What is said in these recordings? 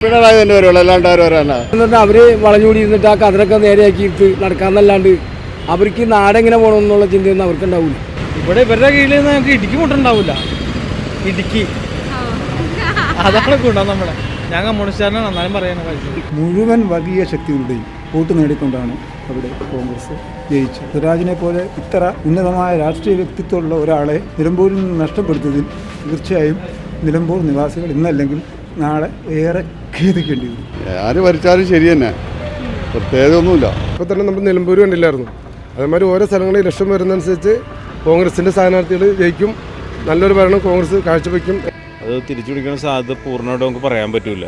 പിണറായി തന്നെ വരുള്ളൂ അല്ലാണ്ട് ആരും വരാനാ? എന്നിട്ട് അവർ വളഞ്ഞുകൂടി ഇരുന്നിട്ട് ആ കതിരൊക്കെ നേരെയാക്കിയിട്ട് നടക്കാന്നല്ലാണ്ട് അവർക്ക് നാടെങ്ങനെ പോകണം എന്നുള്ള ചിന്തയൊന്നും അവർക്ക് ഉണ്ടാവില്ല ഇവിടെ ഇവരുടെ കീഴിൽ നിന്ന് ഞങ്ങൾക്ക് ഇടുക്കി മുട്ടുണ്ടാവില്ല ഇടുക്കി. അതാണ് ഗുണം നമ്മളെ ഞാൻ കമ്മ്യൂണിസ്റ്റുകാരനാണ് എന്നാലും പറയാനാണ് കഴിച്ചത് മുഴുവൻ വർഗീയ ശക്തികളുടെയും വോട്ട് നേടിക്കൊണ്ടാണ് അവിടെ കോൺഗ്രസ് ജയിച്ചത്. സ്വരാജിനെ പോലെ ഇത്ര ഉന്നതമായ രാഷ്ട്രീയ വ്യക്തിത്വമുള്ള ഒരാളെ നിലമ്പൂരിൽ നിന്ന് നഷ്ടപ്പെടുത്തിയതിൽ തീർച്ചയായും നിലമ്പൂർ നിവാസികൾ ഇന്നല്ലെങ്കിൽ നാളെ ഏറെ ഖേദിക്കേണ്ടി വരും. ആര് ഭരിച്ചാലും ശരി തന്നെ. പ്രത്യേകത ഒന്നുമില്ല ഇപ്പോൾ തന്നെ നമ്മൾ നിലമ്പൂർ കണ്ടില്ലായിരുന്നു. അതേമാതിരി ഓരോ സ്ഥലങ്ങളിൽ ഇലക്ഷൻ വരുന്നതനുസരിച്ച് കോൺഗ്രസിന്റെ സ്ഥാനാർത്ഥികൾ ജയിക്കും. നല്ലൊരു ഭരണം കോൺഗ്രസ് കാഴ്ചവെക്കും. അത് തിരിച്ചു പിടിക്കുന്ന സാധ്യത പൂർണമായിട്ട് നമുക്ക് പറയാൻ പറ്റില്ല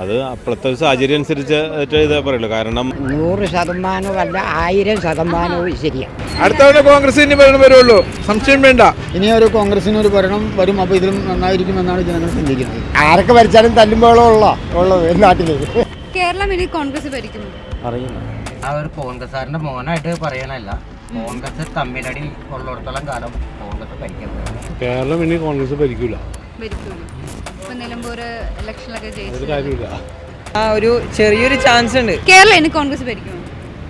അത് അപ്പോഴത്തെ ഒരു സാഹചര്യം അനുസരിച്ച് ഇതേ പറയുള്ളൂ. കാരണം നൂറ് ശതമാനമല്ല ആയിരം ശതമാനവും ശരിയാണ് അടുത്ത തവണ കോൺഗ്രസ് ഇനി ഭരണം വരുള്ളൂ. സംശയം വേണ്ട. ഇനി ഒരു കോൺഗ്രസിന് ഒരു ഭരണം വരും അപ്പോൾ ഇതിലും നന്നായിരിക്കും എന്നാണ് ജനങ്ങൾ ചിന്തിക്കുന്നത്. ആരൊക്കെ ഭരിച്ചാലും തല്ലുമ്പോഴുള്ള ഉള്ളത് നാട്ടിൽ കേരളം ഇനി കോൺഗ്രസ് ഭരിക്കുന്നു. ആ ഒരു കോൺഗ്രസ്സുകാരന്റെ മോനായിട്ട് പറയാനല്ല കോൺഗ്രസ് തമ്മിലടി ഉള്ളിടത്തോളം കാലം കോൺഗ്രസ് ഭരിക്കുന്നത് കേരളം ഇനി കോൺഗ്രസ് ഭരിക്കൂല. ഭരിക്കുന്നു ഇപ്പൊ നിലമ്പൂർ ഇലക്ഷനിലൊക്കെ ജയിച്ചു ആ ഒരു ചെറിയൊരു ചാൻസ് ഉണ്ട്. കേരളം ഇനി കോൺഗ്രസ് ഭരിക്കുമോ?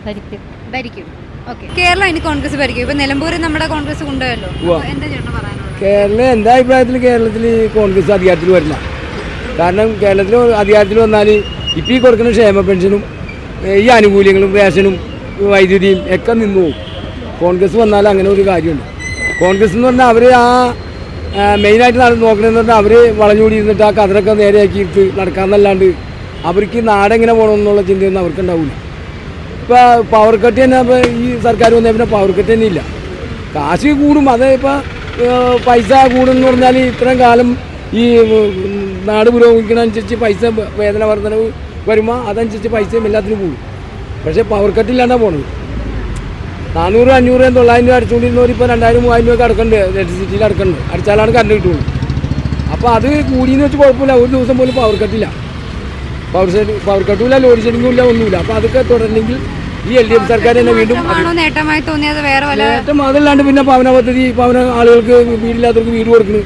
ഭരിക്കും. ഭരിക്കും. ഓക്കെ. കേരളം ഇനി കോൺഗ്രസ് ഭരിക്കും. ഇപ്പൊ നിലമ്പൂർ നമ്മുടെ കോൺഗ്രസ് കൊണ്ടുപോയല്ലോ. എന്താ ചേട്ടൻ പറയാനുള്ളത്? കേരളം എന്റെ അഭിപ്രായത്തിൽ കേരളത്തിൽ കോൺഗ്രസ് അധികാരത്തിൽ വരില്ല? കാരണം കേരളത്തിൽ അധികാരത്തിൽ വന്നാൽ ഇപ്പം ഈ കൊടുക്കുന്ന ക്ഷേമ പെൻഷനും ഈ ആനുകൂല്യങ്ങളും റേഷനും വൈദ്യുതിയും ഒക്കെ നിന്നു പോകും. കോൺഗ്രസ് വന്നാൽ അങ്ങനെ ഒരു കാര്യമുണ്ട്. കോൺഗ്രസ് എന്ന് പറഞ്ഞാൽ അവർ ആ, മെയിനായിട്ട് നോക്കണമെന്ന് അവർ വളഞ്ഞുകൂടിയിരുന്നിട്ട് ആ കതിരൊക്കെ നേരെയാക്കിയിട്ട് നടക്കാമെന്നല്ലാണ്ട് അവർക്ക് നാടെങ്ങനെ പോകണം എന്നുള്ള ചിന്തയൊന്നും അവർക്ക് ഉണ്ടാവില്ല ഇപ്പോൾ പവർ കട്ട് തന്നെ ഇപ്പോൾ ഈ സർക്കാർ വന്നേ പിന്നെ പവർ കട്ട് തന്നെ ഇല്ല. കാശ് കൂടും. അത് ഇപ്പോൾ പൈസ കൂടുമെന്ന് പറഞ്ഞാൽ ഇത്രയും കാലം ഈ നാട് പുരോഗമിക്കുന്നതനുസരിച്ച് പൈസ വേതന വർധനവ് വരുമ്പോൾ അതനുസരിച്ച് പൈസയും എല്ലാത്തിനും കൂടും. പക്ഷേ പവർ കട്ട് ഇല്ലാണ്ടാണ് പോണത്. നാനൂറ് അഞ്ഞൂറ് തൊള്ളായിരം രൂപ അടിച്ചുകൊണ്ടിരുന്നവർ ഇപ്പോൾ രണ്ടായിരം മൂവായിരം രൂപ അടക്കണ്ട്. ഇലക്ട്രിസിറ്റിയിൽ അടക്കണ്ട്. അടിച്ചാലാണ് കറണ്ട് കിട്ടുള്ളൂ. അപ്പോൾ അത് കൂടിയെന്ന് വെച്ച് കുഴപ്പമില്ല. ഒരു ദിവസം പോലും പവർ കട്ടില്ല പവർ ഷെഡ് പവർ കട്ടുമില്ല ലോഡ് ഷെഡിങ്ങും ഇല്ല ഒന്നുമില്ല. അപ്പോൾ അതൊക്കെ തുടരണമെങ്കിൽ ഈ എൽ ഡി എഫ് സർക്കാർ തന്നെ വീണ്ടും നേട്ടമായി തോന്നിയത്? വേറെ വല്ല ഏറ്റവും അതല്ലാണ്ട് പിന്നെ ഭവന പദ്ധതി ഭവന ആളുകൾക്ക് വീടില്ലാത്തവർക്ക് വീട് കൊടുക്കുന്നു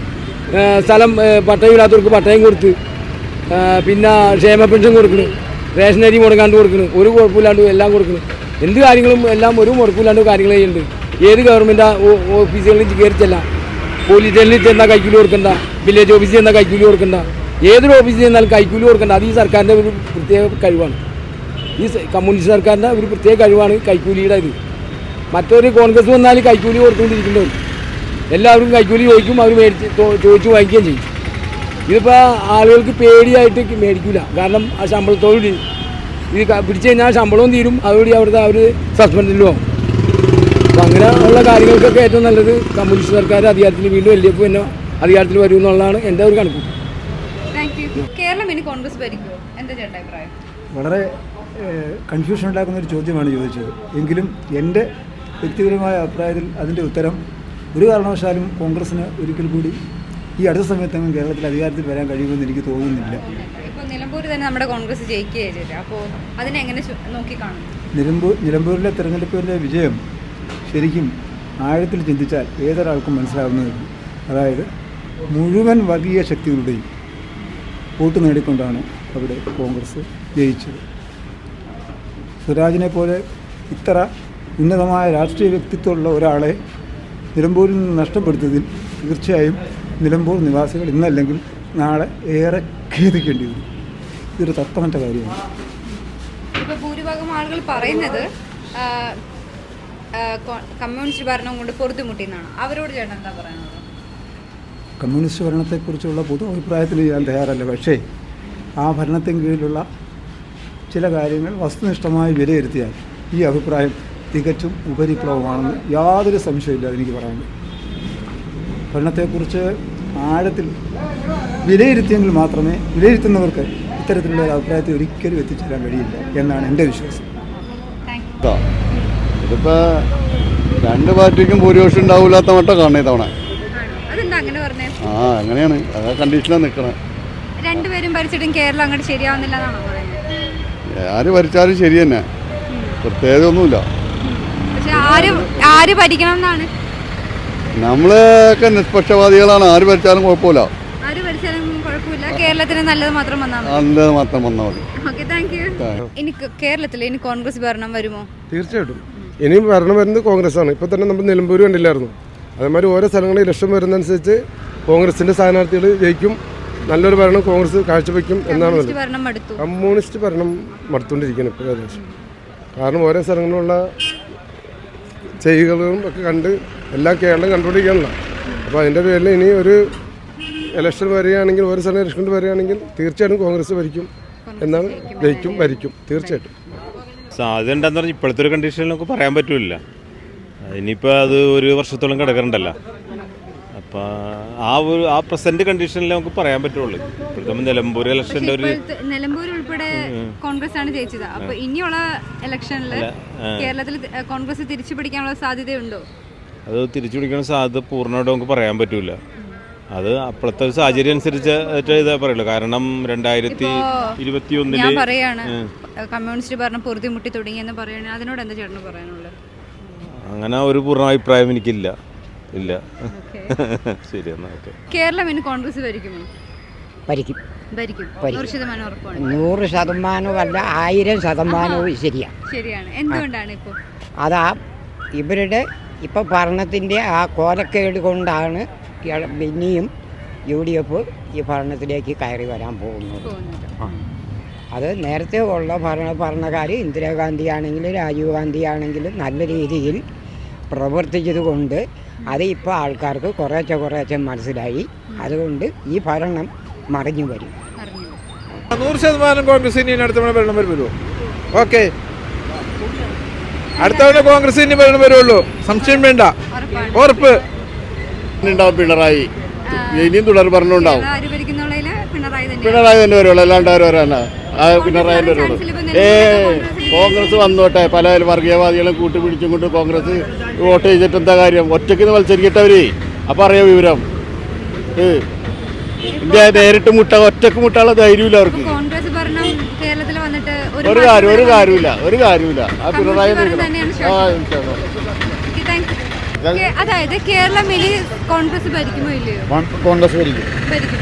സ്ഥലം പട്ടയം പട്ടയമില്ലാത്തവർക്ക് പട്ടയം കൊടുത്ത് പിന്നെ ക്ഷേമ പെൻഷൻ കൊടുക്കുന്നു റേഷൻ അരി മുടങ്ങാണ്ട് കൊടുക്കുന്നു ഒരു കുഴപ്പമില്ലാണ്ട് എല്ലാം കൊടുക്കുന്നു എന്ത് കാര്യങ്ങളും എല്ലാം ഒരു മുറക്കൂല്ലാണ്ട് കാര്യങ്ങൾ ചെയ്യുന്നുണ്ട്. ഏത് ഗവൺമെന്റ് ഓഫീസുകളിൽ കയറിച്ചല്ല പോലീസ് സ്റ്റേഷനിൽ ചെന്നാൽ കൈക്കൂലി കൊടുക്കണ്ട. വില്ലേജ് ഓഫീസിൽ ചെന്നാൽ കൈക്കൂലി കൊടുക്കണ്ട. ഏതൊരു ഓഫീസിൽ ചെന്നാലും കൈക്കൂലി കൊടുക്കണ്ട. അത് ഈ സർക്കാരിന്റെ ഒരു പ്രത്യേക കഴിവാണ്. ഈ കമ്മ്യൂണിസ്റ്റ് സർക്കാരിന്റെ ഒരു പ്രത്യേക കഴിവാണ് കൈക്കൂലിയുടെ ഇത്. മറ്റൊരു കോൺഗ്രസ് വന്നാൽ കൈക്കൂലി കൊടുത്തുകൊണ്ടിരിക്കുന്നവർ എല്ലാവരും കൈക്കൂലി ചോദിക്കും അവർ മേടിച്ച് ചോദിച്ചു വാങ്ങിക്കുകയും ചെയ്യും. ഇതിപ്പോൾ ആളുകൾക്ക് പേടിയായിട്ട് മേടിക്കില്ല കാരണം ആ ശമ്പളത്തോടുകൂടി ഇത് പിടിച്ചു കഴിഞ്ഞാൽ ശമ്പളവും തീരും. അതുകൂടി അവിടുത്തെ അവർ സസ്പെൻഡിലും ആവും. അപ്പം അങ്ങനെ ഉള്ള കാര്യങ്ങൾക്കൊക്കെ ഏറ്റവും നല്ലത് കമ്മ്യൂണിസ്റ്റ് സർക്കാർ അധികാരത്തിൽ വീണ്ടും എൽ ഡി എഫ് തന്നെ അധികാരത്തിൽ വരും എന്നുള്ളതാണ് എന്റെ ഒരു കണക്ക്. കേരളം ഇനി കോൺഗ്രസ് ഭരിക്കുമോ? എന്താ ചേട്ടൻ അഭിപ്രായം? വളരെ കൺഫ്യൂഷൻ ഉണ്ടാക്കുന്ന ഒരു ചോദ്യമാണ് ചോദിച്ചത്. എങ്കിലും എന്റെ വ്യക്തിപരമായ അഭിപ്രായത്തിൽ അതിന്റെ ഉത്തരം ഒരു കാരണവശാലും കോൺഗ്രസ്സിന് ഒരിക്കൽ കൂടി ഈ അടുത്ത സമയത്തെങ്കിലും കേരളത്തിൽ അധികാരത്തിൽ വരാൻ കഴിയുമെന്ന് എനിക്ക് തോന്നുന്നില്ല. നിലമ്പൂർ തന്നെ നമ്മുടെ കോൺഗ്രസ് ജയിക്കുകയാണ് ചെയ്തത് അപ്പോൾ അതിനെ എങ്ങനെ നോക്കിക്കാണും നിലമ്പൂർ നിലമ്പൂരിലെ തെരഞ്ഞെടുപ്പിന്റെ വിജയം ശരിക്കും ആഴത്തിൽ ചിന്തിച്ചാൽ ഏതൊരാൾക്കും മനസ്സിലാവുന്നതുള്ളൂ അതായത് മുഴുവൻ വർഗീയ ശക്തികളുടെയും വോട്ട് നേടിക്കൊണ്ടാണ് അവിടെ കോൺഗ്രസ് ജയിച്ചത്. സ്വരാജിനെ പോലെ ഇത്ര ഉന്നതമായ രാഷ്ട്രീയ വ്യക്തിത്വമുള്ള ഒരാളെ നിലമ്പൂരിൽ നിന്ന് നഷ്ടപ്പെടുത്തിയതിൽ തീർച്ചയായും നിലമ്പൂർ നിവാസികൾ ഇന്നല്ലെങ്കിൽ നാളെ ഏറെ ഖേദിക്കേണ്ടി വരും. ഇതൊരു തത്വമറ്റ കാര്യമാണ്. ഇപ്പൊ ഭൂരിഭാഗം ആളുകൾ പറയുന്നത് കമ്മ്യൂണിസ്റ്റ് ഭരണം കൊണ്ട് പൊറുത്തുമുട്ടിയെന്നാണ് അവരോട് ചേട്ടൻ എന്താ പറയുന്നത് കമ്മ്യൂണിസ്റ്റ് ഭരണത്തെക്കുറിച്ചുള്ള പൊതു അഭിപ്രായത്തിൽ ഞാൻ തയ്യാറല്ല. പക്ഷേ ആ ഭരണത്തിന് കീഴിലുള്ള ചില കാര്യങ്ങൾ വസ്തുനിഷ്ഠമായി വിലയിരുത്തിയാൽ ഈ അഭിപ്രായം തികച്ചും ഉപരിപ്ലവമാണെന്ന് യാതൊരു സംശയമില്ല എനിക്ക് പറയാനുള്ളത്. ഭരണത്തെക്കുറിച്ച് ആഴത്തിൽ വിലയിരുത്തിയെങ്കിൽ മാത്രമേ വിലയിരുത്തുന്നവർക്ക് ഇത്തരത്തിലുള്ള ഒരു അഭിപ്രായത്തെ ഒരിക്കലും എത്തിച്ചേരാൻ കഴിയില്ല എന്നാണ് എന്റെ വിശ്വാസം. ഇതിപ്പോ ഇതിപ്പോൾ രണ്ട് പാർട്ടിക്കും ഭൂരിപക്ഷം ഉണ്ടാവില്ലാത്ത മട്ടം കാണണേ തവണ അതെന്താ അങ്ങനെ പറഞ്ഞേ? ആ അങ്ങനെയാണ്. ആ കണ്ടീഷനാണ് നിൽക്കണേ രണ്ടുപേരും ഭരിച്ചിട്ടും കേരളം അങ്ങോട്ട് ശരിയാവുന്നില്ല എന്നാണോ പറയുന്നത്? ആര് ഭരിച്ചാലും ശരി തന്നെ. പ്രത്യേകത ഒന്നുമില്ല പക്ഷെ ആര് ആര് ഭരിക്കണം നമ്മളൊക്കെ നിഷ്പക്ഷവാദികളാണ്. ആര് ഭരിച്ചാലും കുഴപ്പമില്ല. ആര് ഭരിച്ചാലും കുഴപ്പമില്ല. കേരളത്തിന് നല്ലത് മാത്രം വന്നാൽ മതി. നല്ലത് മാത്രം വന്നാൽ മതി. ഓക്കെ താങ്ക് യു ഇനി കേരളത്തിൽ ഇനി കോൺഗ്രസ് ഭരണം വരുമോ? തീർച്ചയായിട്ടും. ഇനിയും ഭരണം വരുന്നത് കോൺഗ്രസ് ആണ് ഇപ്പൊ തന്നെ നമ്മൾ നിലമ്പൂർ കണ്ടില്ലായിരുന്നു. അതേമാതിരി ഓരോ സ്ഥലങ്ങളിൽ ഇലക്ഷൻ വരുന്നതനുസരിച്ച് കോൺഗ്രസിന്റെ സ്ഥാനാർത്ഥികൾ ജയിക്കും. നല്ലൊരു ഭരണം കോൺഗ്രസ് കാഴ്ചവെക്കും എന്നാണ് കമ്മ്യൂണിസ്റ്റ് ഭരണം മടുത്തു. കമ്മ്യൂണിസ്റ്റ് ഭരണം മടുത്തുകൊണ്ടിരിക്കുകയാണ് ഇപ്പോൾ ഏകദേശം. കാരണം ഓരോ സ്ഥലങ്ങളിലുള്ള ചെയ്യുകളും ഒക്കെ കണ്ട് എല്ലാം കേരളം കണ്ടുകൊണ്ടിരിക്കുകയാണല്ലോ അപ്പോൾ അതിന്റെ പേരിൽ ഇനി ഒരു ഇലക്ഷൻ വരികയാണെങ്കിൽ ഒരു സ്ഥലം ഇലക്ഷൻ വരികയാണെങ്കിൽ തീർച്ചയായിട്ടും കോൺഗ്രസ് ഭരിക്കും എന്നാണ് ജയിക്കും ഭരിക്കും. തീർച്ചയായിട്ടും. സാധ്യത ഉണ്ടെന്ന് പറഞ്ഞാൽ ഇപ്പോഴത്തെ ഒരു കണ്ടീഷനിൽ നമുക്ക് പറയാൻ പറ്റില്ല. ഇനിയിപ്പോൾ അത് ഒരു വർഷത്തോളം കിടക്കണ്ടല്ലോ. അപ്പോൾ ആ ഒരു ആ പ്രസന്റ് കണ്ടീഷനിൽ നമുക്ക് പറയാൻ പറ്റുള്ളൂ. ഇപ്പോഴത്തെ നിലമ്പൂർ ഇലക്ഷന്റെ ഒരു നിലമ്പൂർ ഉൾപ്പെടെ കോൺഗ്രസ് ആണ് ജയിച്ചത്. അപ്പോൾ ഇനിയുള്ള ഇലക്ഷനിൽ കേരളത്തിൽ കോൺഗ്രസ് തിരിച്ചു പിടിക്കാനുള്ള സാധ്യതയുണ്ടോ? അത് തിരിച്ചു പിടിക്കാനുള്ള സാധ്യത പൂർണമായിട്ട് നമുക്ക് പറയാൻ പറ്റൂല. അത് അപ്പോഴത്തെ ഒരു സാഹചര്യം അനുസരിച്ച് ഇതേ പറയുള്ളൂ. കാരണം രണ്ടായിരത്തി ഇരുപത്തി ഞാൻ ഒന്നിൽ പറയാണ് കമ്മ്യൂണിസ്റ്റ് ഭരണം പൊറുതിമുട്ടി തുടങ്ങിയെന്ന് പറയുന്നത് അതിനോട് എന്താ ചേട്ടന് പറയാനുള്ളത് അങ്ങനെ ഒരു പൂർണ അഭിപ്രായം എനിക്കില്ല. ഇല്ല. ശരി എന്നാൽ ഓക്കെ. കേരളം ഇനി കോൺഗ്രസ് ഭരിക്കുമോ? ഭരിക്കും. ഭരിക്കും. ഭരിക്കും. നൂറ് ശതമാനം ഉറപ്പാണ്. നൂറ് ശതമാനമല്ല ആയിരം ശതമാനവും ശരിയാണ്. ശരിയാണ് എന്തുകൊണ്ടാണ് ഇപ്പോൾ അതാ ഇവരുടെ ഇപ്പോൾ ഭരണത്തിന്റെ ആ കോലക്കേട് കൊണ്ടാണ് ഇയാൾ- പിന്നെയും യു ഡി എഫ് ഈ ഭരണത്തിലേക്ക് കയറി വരാൻ ആ. അത് നേരത്തെ ഉള്ള ഭരണ ഭരണക്കാർ ഇന്ദിരാഗാന്ധി ആണെങ്കിലും രാജീവ് ഗാന്ധി ആണെങ്കിലും നല്ല രീതിയിൽ പ്രവർത്തിച്ചത് കൊണ്ട് അത് ഇപ്പോൾ ആൾക്കാർക്ക് കുറേശ്ശെ കുറേശ്ശെ മനസ്സിലായി. അതുകൊണ്ട് ഈ ഭരണം മറിഞ്ഞു വരും. നൂറ് ശതമാനം കോൺഗ്രസ് ഇനി അടുത്ത ഭരണം വരുമല്ലോ? ഓക്കെ. അടുത്ത കോൺഗ്രസ് ഇനി ഭരണം വരുള്ളൂ സംശയം വേണ്ട. ഉറപ്പ്. ഉണ്ടാവും പിണറായി. ഇനിയും തുടർ പറഞ്ഞുണ്ടാവും. പിണറായി തന്നെ വരുള്ളൂ. അല്ലാണ്ട് ആരും വരാനാ? ആ പിണറായി തന്നെ വരുള്ളൂ. ഏ കോൺഗ്രസ് വന്നോട്ടെ. പല വർഗീയവാദികളും കൂട്ടുപിടിച്ചും കൊണ്ട് കോൺഗ്രസ് വോട്ട് ചെയ്തിട്ട് എന്താ കാര്യം? ഒറ്റയ്ക്ക് മത്സരിക്കട്ടവര്. അപ്പൊ അറിയാം വിവരം. ഇന്ത്യ നേരിട്ട് മുട്ട ഒറ്റയ്ക്ക് മുട്ടാനുള്ള ധൈര്യമില്ല അവർക്ക്. ഒരു കാര്യം ഒരു കാര്യമില്ല. ഒരു കാര്യമില്ല. ആ പിണറായി ആ അതായത് കേരളം ഇനി കോൺഗ്രസ് ഭരിക്കുമോ ഇല്ലയോ? കോൺഗ്രസ് ഭരിക്കും.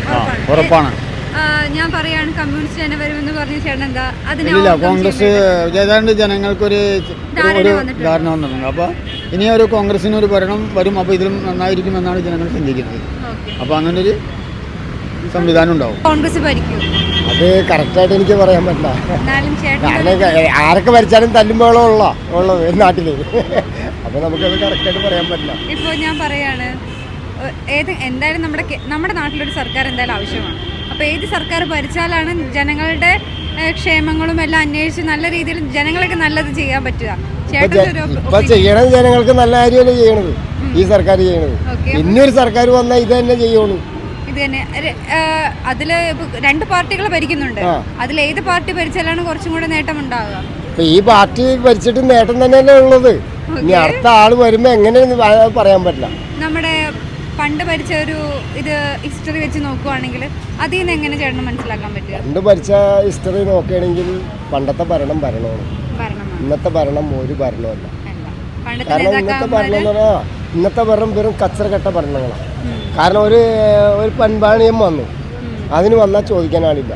ഉറപ്പാണ്. ഞാൻ പറയാണ് കമ്മ്യൂണിസ്റ്റ് തന്നെ വരുമെന്ന് പറഞ്ഞ ചേട്ടൻ എന്താ? അതിനില്ല കോൺഗ്രസ് ഏതാണ്ട് ജനങ്ങൾക്കൊരു ഒരു- ധാരണ വന്നിട്ടുണ്ട്. അപ്പോൾ ഇനി ഒരു കോൺഗ്രസിന് ഒരു ഭരണം വരും. അപ്പോൾ ഇതിലും നന്നായിരിക്കും എന്നാണ് ജനങ്ങൾ ചിന്തിക്കുന്നത്. അപ്പോൾ അങ്ങനെ ഒരു സംവിധാനം ഉണ്ടാവും. കോൺഗ്രസ് ഭരിക്കും. അത് കറക്റ്റായിട്ട് എനിക്ക് പറയാൻ പറ്റില്ല. ആരൊക്കെ ഭരിച്ചാലും തല്ലുമ്പോഴുള്ള ഉള്ളത് നാട്ടിൽ അപ്പോൾ നമുക്കത് കറക്റ്റായിട്ട് പറയാൻ പറ്റില്ല. ഇപ്പോൾ ഞാൻ പറയാണ് ഏത് എന്തായാലും നമ്മുടെ നമ്മുടെ നാട്ടിലൊരു സർക്കാർ എന്തായാലും ആവശ്യമാണ്. അപ്പോൾ ഏത് സർക്കാർ ഭരിച്ചാലാണ് ജനങ്ങളുടെ ക്ഷേമങ്ങളും എല്ലാം അന്വേഷിച്ച് നല്ല രീതിയിൽ ജനങ്ങൾക്ക് നല്ലത് ചെയ്യാൻ പറ്റുക. ഇപ്പൊ. ചെയ്യണത് ജനങ്ങൾക്ക് നല്ല കാര്യമല്ലേ ചെയ്യണത്? ഈ സർക്കാർ ചെയ്യണത്. ഇനിയൊരു സർക്കാർ വന്നാൽ ഇത് തന്നെ ചെയ്യുള്ളൂ. ഇത് തന്നെ. അതിൽ രണ്ട് പാർട്ടികൾ ഭരിക്കുന്നുണ്ട്. അതിൽ ഏത് പാർട്ടി ഭരിച്ചാലാണ് കുറച്ചും കൂടെ നേട്ടം ഉണ്ടാവുക ഇപ്പൊ ഈ പാർട്ടി ഭരിച്ചിട്ട് നേട്ടം തന്നെയല്ലേ ഉള്ളത്? ഇനി അടുത്ത ആൾ വരുമ്പോ എങ്ങനെയെന്ന് പറയാൻ പറ്റില്ല. നമ്മുടെ പണ്ട് ഭരിച്ച ഒരു ഇത് ഹിസ്റ്ററി വെച്ച് നോക്കുവാണെങ്കിൽ അതിൽ നിന്ന് എങ്ങനെ ചേട്ടന് മനസ്സിലാക്കാൻ പറ്റും പണ്ട് ഭരിച്ച ഹിസ്റ്ററി നോക്കുകയാണെങ്കിൽ പണ്ടത്തെ ഭരണം ഭരണമാണ്. ഇന്നത്തെ ഭരണം ഒരു ഭരണമല്ല കാരണം ഇന്നത്തെ ഭരണം എന്ന് പറഞ്ഞാൽ ഇന്നത്തെ ഭരണം വെറും കച്ചറകെട്ട ഭരണങ്ങളാണ് കാരണം ഒരു ഒരു പൻപാണിയം വന്നു. അതിന് വന്നാൽ ചോദിക്കാൻ ആളില്ല.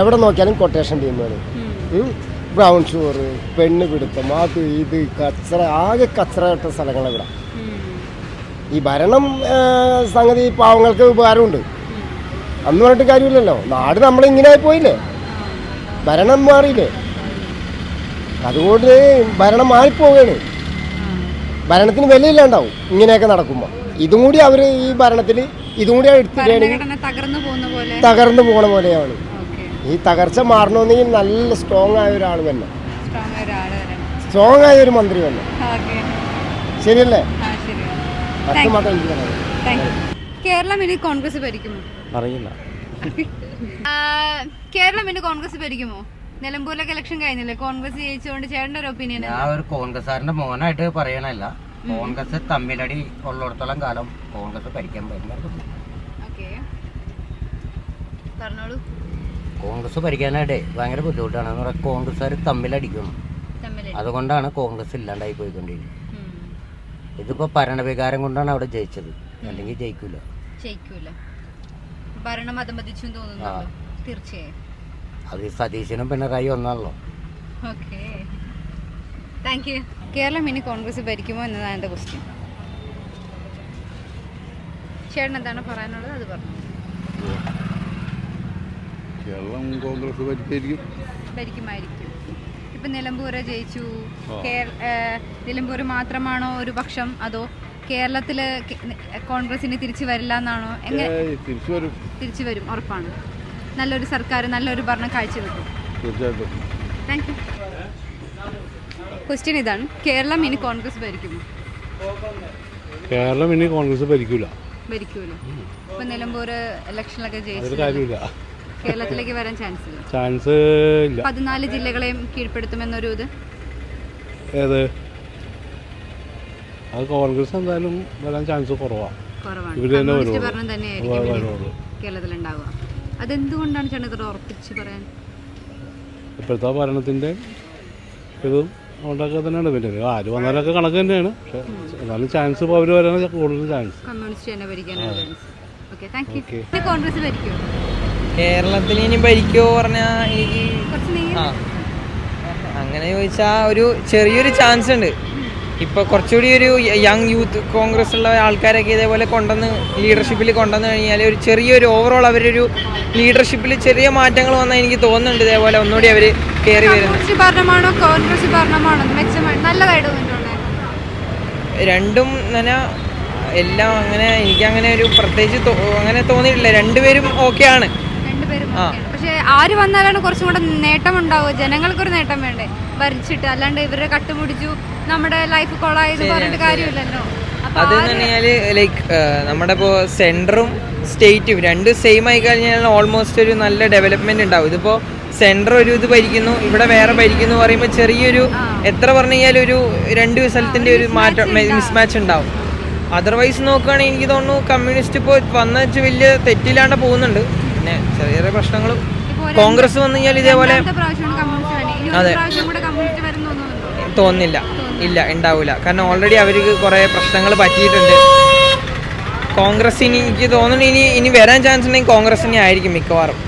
എവിടെ നോക്കിയാലും കൊട്ടേഷൻ ടീമുകൾ ബ്രൗൺ ഷുഗർ പെണ്ണ് പിടുത്തം അത് ഇത് കച്ചറ ആകെ കച്ചറയിട്ട സ്ഥലങ്ങളെ ഇവിടെ. ഈ ഭരണം സംഗതി പാവങ്ങൾക്ക് ഉപകാരമുണ്ട്. അന്ന് പറഞ്ഞിട്ട് കാര്യമില്ലല്ലോ. നാട് നമ്മളിങ്ങനെ പോയില്ലേ ഭരണം മാറിയില്ലേ? അതുകൊണ്ട് ഭരണം മാറിപ്പോവുകയാണ്. ഭരണത്തിന് വിലയില്ലാണ്ടാവും ഇങ്ങനെയൊക്കെ നടക്കുമ്പോൾ ഇതും കൂടി അവർ ഈ ഭരണത്തിൽ ഇതും കൂടി എടുത്തിട്ടാണെങ്കിൽ ഭരണഘടന തകർന്നു പോകുന്ന പോലെയാണ്. ഈ തകർച്ച മാറണമെന്നെങ്കിൽ നല്ല സ്ട്രോങ് ആയ ഒരാൾ തന്നെ സ്ട്രോങ് ആയ ഒരു മന്ത്രി തന്നെ ഓക്കെ. ശരിയല്ലേ? അത് മാത്രം എനിക്ക് പറയാം. കേരളം ഇനി കോൺഗ്രസ് ഭരിക്കുമോ? അറിയില്ല. കേരളം ഇനി കോൺഗ്രസ് ഭരിക്കുമോ? നിലമ്പൂരിലൊക്കെ ഇലക്ഷൻ കഴിഞ്ഞില്ലേ? കോൺഗ്രസ് ജയിച്ചുകൊണ്ട് ചേട്ടന്റെ ഒരു ഒപ്പീനിയൻ ഞാൻ ഒരു കോൺഗ്രസ്സുകാരന്റെ മോനായിട്ട് പറയണല്ല കോൺഗ്രസ് തമ്മിലടി ഉള്ളിടത്തോളം കാലം കോൺഗ്രസ് ഭരിക്കാൻ പറ്റില്ല ഓക്കെ. പറഞ്ഞോളൂ. കോൺഗ്രസ് ഭരിക്കാനായിട്ട് ഭയങ്കര ബുദ്ധിമുട്ടാണ്. എന്ന് പറഞ്ഞാൽ കോൺഗ്രസ്സുകാർ തമ്മിലടിക്കുന്നു തമ്മിൽ അതുകൊണ്ടാണ് കോൺഗ്രസ് ഇല്ലാണ്ടായി പോയിക്കൊണ്ടിരിക്കുന്നത്. ഇതിപ്പോ ഭരണവികാരം കൊണ്ടാണ് അവിടെ ജയിച്ചത്. അല്ലെങ്കിൽ ജയിക്കൂല. ഭരണം തീർച്ചയായും. അത് സതീശനും പിണറായി ഒന്നാണല്ലോ. ഓക്കെ. താങ്ക് യു കേരളം ഇനി കോൺഗ്രസ് ഭരിക്കുമോ എന്നതാണ് എന്റെ ക്വസ്റ്റ്യൻ ചേട്ടൻ എന്താണ് പറയാനുള്ളത്? അത് പറഞ്ഞു. കേരളം കോൺഗ്രസ് ഭരിച്ചായിരിക്കും ഭരിക്കുമായിരിക്കും. ഇപ്പൊ നിലമ്പൂര് ജയിച്ചു. നിലമ്പൂർ മാത്രമാണോ ഒരു പക്ഷം? അതോ കേരളത്തിൽ കോൺഗ്രസിന് തിരിച്ചു വരില്ല എന്നാണോ? എങ്ങനെ തിരിച്ചു വരും. തിരിച്ചു വരും ഉറപ്പാണ്. നല്ലൊരു സർക്കാർ നല്ലൊരു ഭരണം കാഴ്ചവെക്കും. തീർച്ചയായിട്ടും. താങ്ക് യു ക്വസ്റ്റ്യൻ ഇതാണ്. കേരളം ഇനി കോൺഗ്രസ് ഭരിക്കുമോ? കേരളം ഇനി കോൺഗ്രസ് ഭരിക്കൂല. ഭരിക്കൂല. ഇപ്പൊ നിലമ്പൂർ ഇലക്ഷനിലൊക്കെ ജയിച്ചു കാര്യമില്ല. കേരളത്തിലേക്ക് വരാൻ ചാൻസ് ഇല്ല? ചാൻസ് ഇല്ല. പതിനാല് ജില്ലകളെയും കീഴ്പ്പെടുത്തുമെന്നൊരു ഇത്? ഏത്? അത് കോൺഗ്രസ് എന്തായാലും വരാൻ ചാൻസ് കുറവാണ്. ഇവർ തന്നെ. ഭരണം തന്നെയായിരിക്കും കേരളത്തിലുണ്ടാവുക. അതെന്തുകൊണ്ടാണ് ചേട്ടൻ ഉറപ്പിച്ച് പറയാൻ? ഇപ്പോഴത്തെ ഭരണത്തിന്റെ ഇതും അതുകൊണ്ടൊക്കെ തന്നെയാണ് പിന്നെ. ആര് വന്നാലൊക്കെ കണക്ക് തന്നെയാണ്. പക്ഷെ എന്നാലും ചാൻസ് ഇപ്പോൾ അവർ വരാൻ കൂടുതൽ ചാൻസ് തന്നെ ഭരിക്കാനാണ് കോൺഗ്രസ് ഭരിക്കുമോ കേരളത്തിൽ ഇനി ഭരിക്കോ പറഞ്ഞാൽ ഈ ആ. അങ്ങനെ ചോദിച്ചാൽ ഒരു ചെറിയൊരു ചാൻസ് ഉണ്ട്. ഇപ്പോൾ കുറച്ചുകൂടി ഒരു യങ് യൂത്ത് കോൺഗ്രസ് ഉള്ള ആൾക്കാരൊക്കെ ഇതേപോലെ കൊണ്ടുവന്ന് ലീഡർഷിപ്പിൽ കൊണ്ടുവന്ന് കഴിഞ്ഞാൽ ഒരു ചെറിയൊരു ഓവറോൾ അവരൊരു ലീഡർഷിപ്പിൽ ചെറിയ മാറ്റങ്ങൾ വന്നാൽ എനിക്ക് തോന്നുന്നുണ്ട് ഇതേപോലെ ഒന്നുകൂടി അവർ കയറി വരുന്നത്. ഭരണമാണോ കോൺഗ്രസ് ഭരണമാണോ നല്ലതായിട്ട് രണ്ടും എന്നാ എല്ലാം അങ്ങനെ എനിക്കങ്ങനെ ഒരു പ്രത്യേകിച്ച് അങ്ങനെ തോന്നിയിട്ടില്ല. രണ്ടുപേരും ഓക്കെയാണ് പക്ഷേ ആര് വന്നാലാണ് കുറച്ചും കൂടെ നേട്ടം ഉണ്ടാവുക ജനങ്ങൾക്കൊരു നേട്ടം വേണ്ടേ? ഭരിച്ചിട്ട് അല്ലാണ്ട് ഇവരെ കട്ടുപിടിച്ചു നമ്മുടെ ലൈഫ് കൊളായത് പറഞ്ഞിട്ട് കാര്യമില്ലല്ലോ. അത് ആര് ലൈക്ക് നമ്മുടെ ഇപ്പോൾ സെന്ററും സ്റ്റേറ്റും രണ്ടും സെയിം ആയി കഴിഞ്ഞാൽ ഓൾമോസ്റ്റ് ഒരു നല്ല ഡെവലപ്മെന്റ് ഉണ്ടാവും ഇതിപ്പോൾ സെന്റർ ഒരു ഇത് ഭരിക്കുന്നു ഇവിടെ വേറെ ഭരിക്കുന്നു പറയുമ്പോൾ ചെറിയൊരു എത്ര പറഞ്ഞു കഴിഞ്ഞാൽ ഒരു രണ്ട് സ്ഥലത്തിന്റെ ഒരു മാറ്റം മിസ്മാച്ച് ഉണ്ടാവും. അതർവൈസ് നോക്കുകയാണെങ്കിൽ എനിക്ക് തോന്നുന്നു കമ്മ്യൂണിസ്റ്റ് ഇപ്പോൾ വന്ന വെച്ച് വലിയ തെറ്റില്ലാണ്ട് പോകുന്നുണ്ട്. പിന്നെ ചെറിയ ചെറിയ പ്രശ്നങ്ങളും കോൺഗ്രസ് വന്നു കഴിഞ്ഞാൽ ഇതേപോലെ ഇനി അതെ. തോന്നില്ല ഇല്ല ഉണ്ടാവില്ല കാരണം ഓൾറെഡി അവർക്ക് കുറേ പ്രശ്നങ്ങൾ പറ്റിയിട്ടുണ്ട്. കോൺഗ്രസ് ഇനി എനിക്ക് തോന്നുന്നു ഇനി ഇനി വരാൻ ചാൻസ് ഉണ്ടെങ്കിൽ കോൺഗ്രസ് തന്നെ ആയിരിക്കും മിക്കവാറും.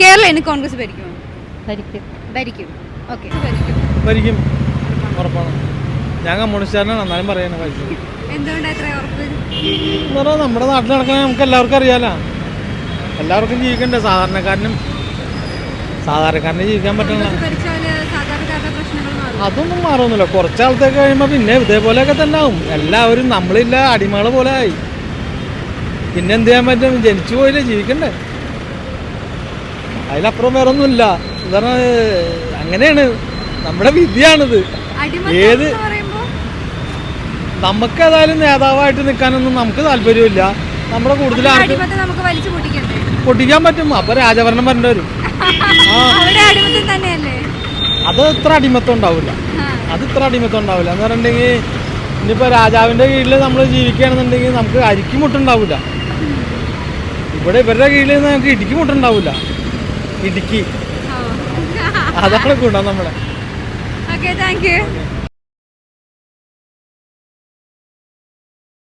കേരളം ഇനി കോൺഗ്രസ് ഭരിക്കും ഭരിക്കും. ഭരിക്കും. ഓക്കെ ഭരിക്കും. ഭരിക്കും. ഉറപ്പാണ്. ഞാൻ കമ്മ്യൂണിസ്റ്റുകാരനാണ്. എന്നാലും പറയാനാ ഭരിക്കും എന്തുകൊണ്ടാണ് നമ്മുടെ നാട്ടിൽ നടക്കണ നമുക്ക് എല്ലാവർക്കും അറിയാലോ. എല്ലാവർക്കും ജീവിക്കണ്ടേ? സാധാരണക്കാരനും സാധാരണക്കാരനെ ജീവിക്കാൻ മാറും. അതൊന്നും മാറുന്നില്ല കുറച്ചാളത്തേക്ക് കഴിയുമ്പോൾ പിന്നെ ഇതേപോലെയൊക്കെ തന്നെ ആവും എല്ലാവരും നമ്മളില്ല അടിമകൾ പോലെ ആയി. പിന്നെ എന്ത് ചെയ്യാൻ പറ്റും? ജനിച്ചു പോയില്ലേ? ജീവിക്കണ്ടേ? അതിലപ്പുറം വേറെ ഒന്നുമില്ല കാരണം അങ്ങനെയാണ്. നമ്മുടെ വിധിയാണിത്. ഏത് നമുക്ക് ഏതായാലും നേതാവായിട്ട് നിൽക്കാനൊന്നും നമുക്ക് താല്പര്യമില്ല. നമ്മുടെ കൂടുതൽ നമുക്ക് വലിച്ചു പൊട്ടിക്കണ്ടേ പൊട്ടിക്കാൻ പറ്റും. അപ്പൊ രാജഭരണം വരേണ്ടി വരും. അത് ഇത്ര അടിമത്തം ഉണ്ടാവില്ല. അത് ഇത്ര അടിമത്തം ഉണ്ടാവില്ല എന്ന് പറഞ്ഞിട്ടുണ്ടെങ്കിൽ ഇനിയിപ്പോ രാജാവിന്റെ കീഴിൽ നമ്മൾ ജീവിക്കുകയാണെന്നുണ്ടെങ്കിൽ നമുക്ക് അരിക്കും മുട്ടുണ്ടാവില്ല ഇവിടെ ഇവരുടെ കീഴിൽ നമുക്ക് ഇടുക്കി മുട്ടുണ്ടാവില്ല ഇടുക്കി. അതാണ് ഗുണം നമ്മളെ ഓക്കെ താങ്ക് യു